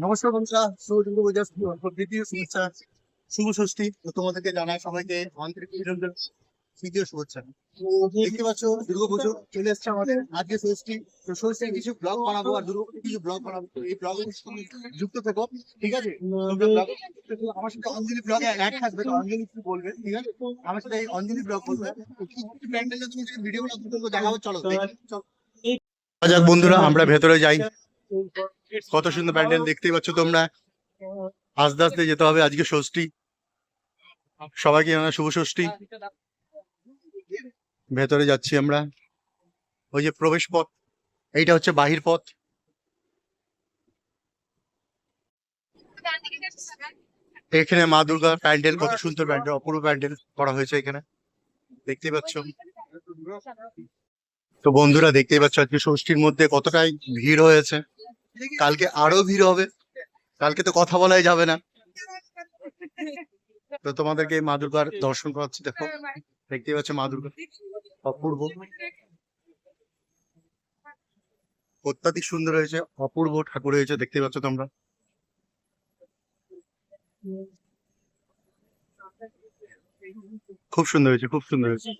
নমস্কার দ্বিতীয় শুভ সবাইকে যুক্ত থেকো, ঠিক আছে। আমার সাথে অঞ্জলি ব্লগে থাকবে অঞ্জলি বলবে, ঠিক আছে? আমার সাথে এই অঞ্জলি ব্লগ বলবে তুমি ভিডিও দেখাবো, চলো চলো। যাক বন্ধুরা, আমরা ভেতরে যাই। কত সুন্দর প্যান্ডেল দেখতেই পাচ্ছ তোমরা। আস্তে আস্তে যেতে হবে আজকে ষষ্ঠী। সবাইকে জানাই শুভ ষষ্ঠী। ভেতরে যাচ্ছি আমরা। ওই যে প্রবেশ পথ এইটা হচ্ছে বাহির পথ। এখানে মা দুর্গার প্যান্ডেল কত সুন্দর প্যান্ডেল অপূর্ব প্যান্ডেল করা হয়েছে এখানে। দেখতেই পাচ্ছ। তো বন্ধুরা দেখতেই পাচ্ছ আজকে ষষ্ঠীর মধ্যে কতটাই ভিড় হয়েছে। কালকে আরও ভিড় হবে। কালকে তো কথা বলাই যাবে না। তো তোমাদেরকে এই মা দুর্গার দর্শন করাচ্ছি দেখো। দেখতেই পাচ্ছ মা দুর্গা অপূর্ব। অত্যাধিক সুন্দর হয়েছে অপূর্ব ঠাকুর হয়েছে দেখতে পাচ্ছ তোমরা। খুব সুন্দর হয়েছে খুব সুন্দর হয়েছে।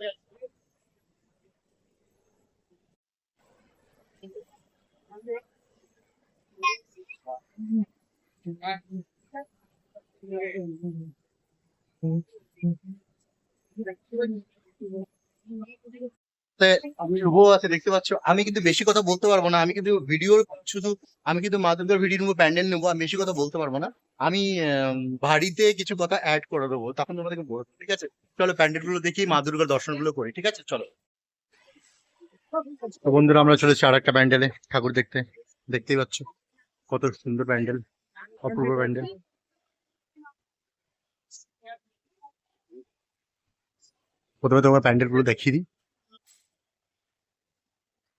বেশি কথা বলতে পারব না। আমি কিন্তু শুধু, আমি কিন্তু ভিডিও নেব, প্যান্ডেল নেব, আমি বেশি কথা বলতে পারব না। আমি বাড়িতে কিছু কথা করে দেবো। তখন ঠিক আছে? চলো প্যান্ডেলগুলো দেখি মা দর্শনগুলো করি, ঠিক আছে? চলো। বন্ধুরা, আমরা চলেছি আর একটা প্যান্ডেলে, ঠাকুর দেখতে। দেখতেই পাচ্ছ। কত সুন্দর প্যান্ডেল অপূর্ব প্যান্ডেল। প্রথমে তোমার প্যান্ডেলগুলো দেখিয়ে দিই।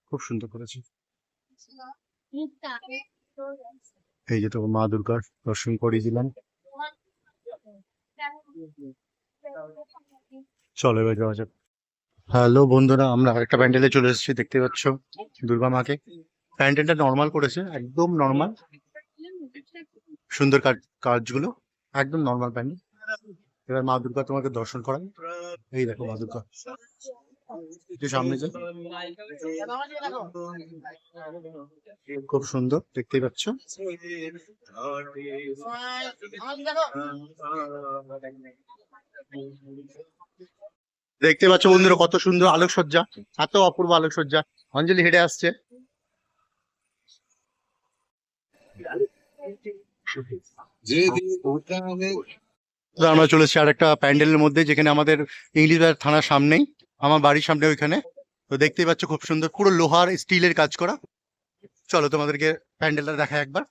খুব সুন্দর করেছে। এই যে তোমার মা দুর্গার দর্শন করিয়ে দিলাম। চলো এবার যাওয়া যাক। হ্যালো বন্ধুরা আমরা আরেকটা প্যান্ডেলে চলে এসেছি দেখতে পাচ্ছ দুর্গা মাকে। প্যান্ডেলটা নর্মাল করেছে, একদম নর্মাল সুন্দর কাজ, কাজগুলো, একদম নর্মাল প্যান্ডেল। এবার মা দুর্গা তোমাকে দর্শন করাই এই দেখো মা দুর্গা। সামনে খুব সুন্দর, দেখতেই পাচ্ছ। দেখতে পাচ্ছ বন্ধুরা কত সুন্দর আলোকসজ্জা, এত অপূর্ব আলোকসজ্জা। অঞ্জলি হেঁটে আসছে। আমরা চলেছি আর একটা প্যান্ডেলের মধ্যে যেখানে আমাদের ইংলিশ বাজার থানার সামনেই আমার বাড়ির সামনে ওইখানে। তো দেখতেই পাচ্ছ খুব সুন্দর পুরো লোহার স্টিলের কাজ করা। চলো তোমাদেরকে প্যান্ডেলটা দেখা একবার।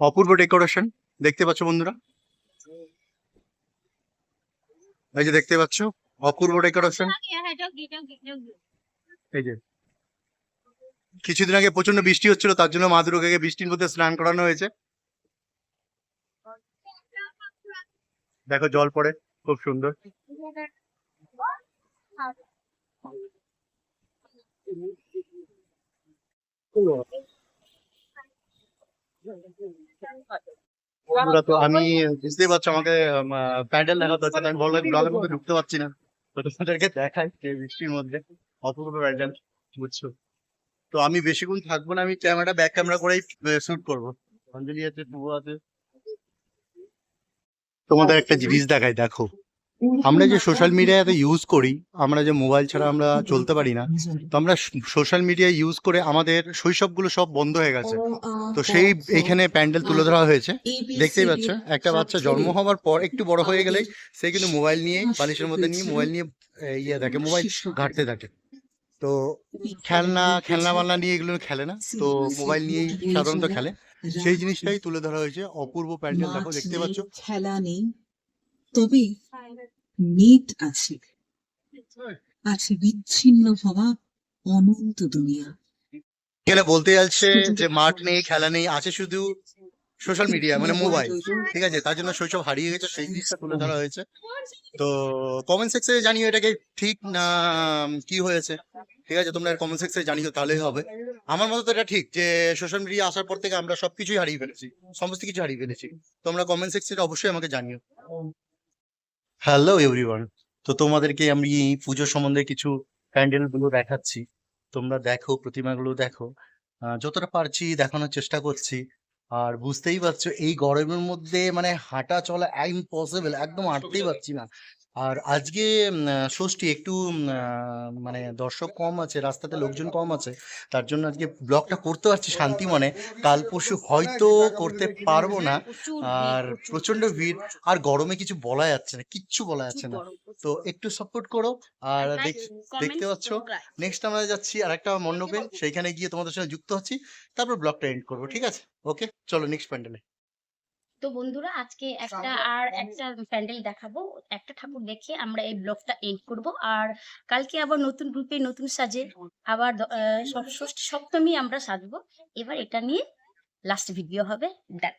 অপূর্ব ডেকোরেশন দেখতে পাচ্ছ বন্ধুরা? এই যে দেখতে পাচ্ছ অপূর্ব ডেকোরেশন। এই যে। কিছুদিন আগে প্রচণ্ড বৃষ্টি হচ্ছিল, তার জন্য মা দুর্গাকে বৃষ্টির মধ্যে স্নান করানো হয়েছে। দেখো জল পড়ে, খুব সুন্দর। আমি বুঝতেই পারছ আমাকে প্যান্ডেল দেখাতে হচ্ছে আমি ব্লগের মধ্যে ঢুকতে পারছি না। তো তোমাদেরকে দেখাই বৃষ্টির মধ্যে অপূর্ব প্যান্ডেল, বুঝছ? তো আমি বেশিক্ষণ থাকব না আমি ক্যামেরা ব্যাক ক্যামেরা করেই শুট করব। অঞ্জলি আছে শুভ আছে। তোমাদের একটা জিনিস দেখাই দেখো। আমরা যে সোশ্যাল মিডিয়া এত ইউজ করি আমরা যে মোবাইল ছাড়া আমরা চলতে পারি না তো আমরা সোশ্যাল মিডিয়া ইউজ করে আমাদের শৈশবগুলো সব বন্ধ হয়ে গেছে। তো সেই এখানে প্যান্ডেল তুলে ধরা হয়েছে। দেখতেই পাচ্ছ একটা বাচ্চা জন্ম হওয়ার পর একটু বড় হয়ে গেলেই সে কিন্তু মোবাইল নিয়ে বালিশের মধ্যে নিয়ে মোবাইল নিয়ে ইয়ে দেখে মোবাইল ঘাঁটতে থাকে। তো খেলনা খেলনা বালনা নিয়ে এগুলো খেলে না? তো মোবাইল নিয়েই সাধারণত খেলে। সেই জিনিসটাই তুলে ধরা হয়েছে। অপূর্ব প্যান্ডেল দেখো দেখতে পাচ্ছ? খেলা নেই। তবে নেট আছে। আছে বিচ্ছিন্ন হওয়া অনন্ত দুনিয়া। এখানে বলতে যাচ্ছে যে মাঠ নেই খেলা নেই আছে শুধু সোশ্যাল মিডিয়া মানে মোবাইল ঠিক আছে? তার জন্য শৈশব হারিয়ে গেছে সেই জিনিসটা তুলে ধরা হয়েছে। তো কমেন্ট সেকশনে জানিও এটাকে ঠিক না কি হয়েছে? ঠিক আছে তোমরা কমেন্ট সেকশনে জানিও তাহলেই হবে। আমার মতে তো এটা ঠিক যে সোশ্যাল মিডিয়া আসার পর থেকে আমরা সবকিছুই হারিয়ে ফেলেছি সমস্ত কিছু হারিয়ে ফেলেছি। তোমরা কমেন্ট সেকশনে অবশ্যই আমাকে জানিও। হ্যালো এভরিওয়ান তো তোমাদেরকে আমি পুজো সম্বন্ধে কিছু প্যান্ডেলগুলো দেখাচ্ছি। তোমরা দেখো প্রতিমাগুলো দেখো। যতটা পারছি দেখানোর চেষ্টা করছি। আর বুঝতেই পারছ এই গরমের মধ্যে মানে হাঁটা চলা ইম্পসিবল একদম হাঁটতেই পারছি না। আর আজকে ষষ্ঠী একটু মানে দর্শক কম আছে রাস্তাতে লোকজন কম আছে তার জন্য আজকে ব্লগটা করতে পারছি শান্তি মনে। কাল পরশু হয়তো করতে পারব না আর প্রচণ্ড ভিড় আর গরমে কিছু বলা যাচ্ছে না কিচ্ছু বলা যাচ্ছে না। তো একটু সাপোর্ট করো আর দেখ- দেখতে পাচ্ছ। নেক্সট আমরা যাচ্ছি আর একটা মণ্ডপে সেইখানে গিয়ে তোমাদের সঙ্গে যুক্ত হচ্ছি তারপর ব্লগটা এন্ড করব ঠিক আছে? ওকে চলো নেক্সট প্যান্ডেলে তো বন্ধুরা আজকে একটা আর একটা প্যান্ডেল দেখাবো। একটা ঠাকুর দেখে আমরা এই ব্লগটা এন্ড করব। আর কালকে আবার নতুন রূপে নতুন সাজে আবার ষষ্ঠী সপ্তমী আমরা সাজবো। এবার এটা নিয়ে লাস্ট ভিডিও হবে। দেখ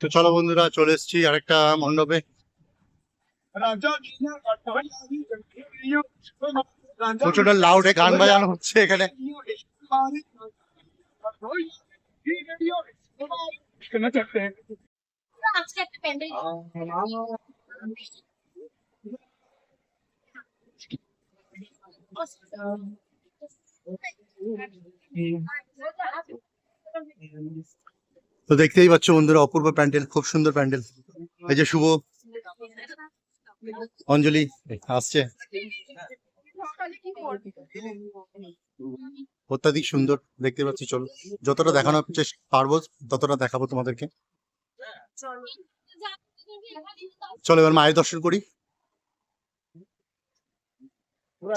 তো চলো বন্ধুরা চলে এসেছি আরেকটা মণ্ডপে। প্রচণ্ড লাউডে গান বাজানো হচ্ছে এখানে। তো দেখতেই পাচ্ছ বন্ধুরা, অপূর্ব প্যান্ডেল, খুব সুন্দর প্যান্ডেল। এই যে শুভ, অঞ্জলি, আসছে। অত্যাধিক সুন্দর দেখতে পাচ্ছি, চলো। যতটা দেখানোর চেষ্টা পারব, ততটা দেখাবো তোমাদেরকে। চলো, এবার মায়ের দর্শন করি।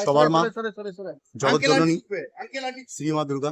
সবার মা জগৎ জননী শ্রী মা দুর্গা।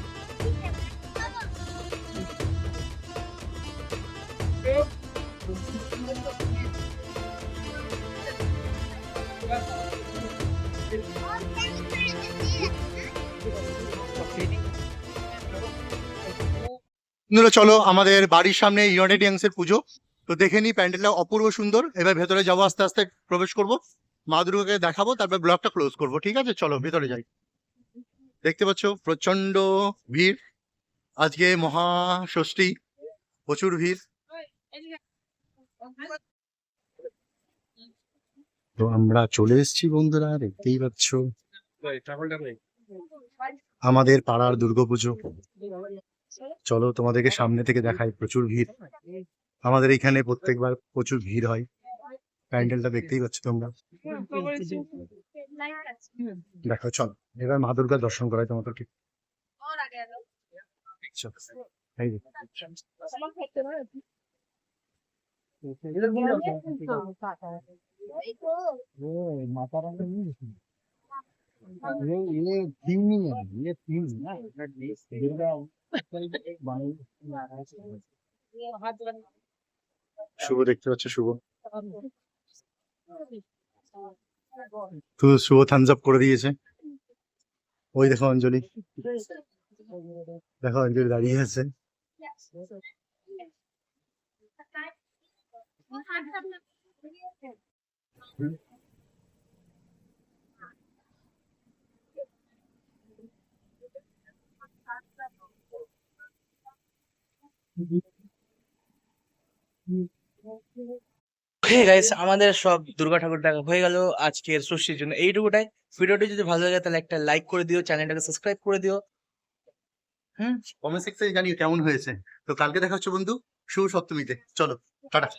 বন্ধুরা চলো আমাদের বাড়ির সামনে ইউনাইটেড ইয়াংসের পুজো। তো দেখে নি প্যান্ডেলটা অপূর্ব সুন্দর। এবার ভেতরে যাব আস্তে আস্তে প্রবেশ করব। মা দুর্গাকে দেখাবো তারপর ব্লগটা ক্লোজ করব ঠিক আছে? চলো ভেতরে যাই। দেখতে পাচ্ছ প্রচণ্ড ভিড়। আজকে মহা ষষ্ঠী প্রচুর ভিড়। তো আমরা চলে এসেছি বন্ধুরা দেখতেই পাচ্ছ। আমাদের পাড়ার দুর্গাপুজো। চলো তোমাদেরকে সামনে থেকে দেখাই, প্রচুর ভিড়। আমাদের এখানে প্রত্যেকবার প্রচুর ভিড় হয়। প্যান্ডেলটা দেখতেই পাচ্ছ তোমরা। দেখো, চলো, এবার মা দুর্গার দর্শন করাই তোমাদেরকে। চলো, এই যে। শুভ দেখতে পাচ্ছ শুভ তো শুভ থামস আপ করে দিয়েছে ওই দেখো অঞ্জলি দেখো অঞ্জলি দাঁড়িয়ে আছে হে গাইস আমাদের সব দুর্গা ঠাকুর দেখা হয়ে গেল আজকের ষষ্ঠীর জন্য। এইটুকুটাই। ভিডিওটি যদি ভালো লাগে, তাহলে একটা লাইক করে দিও, চ্যানেলটাকে সাবস্ক্রাইব করে দিও। হুম? কমেন্ট সেকশনে জানিও কেমন হয়েছে। তো কালকে দেখা হচ্ছে বন্ধু, শুভ সপ্তমীতে। চলো, টাটা।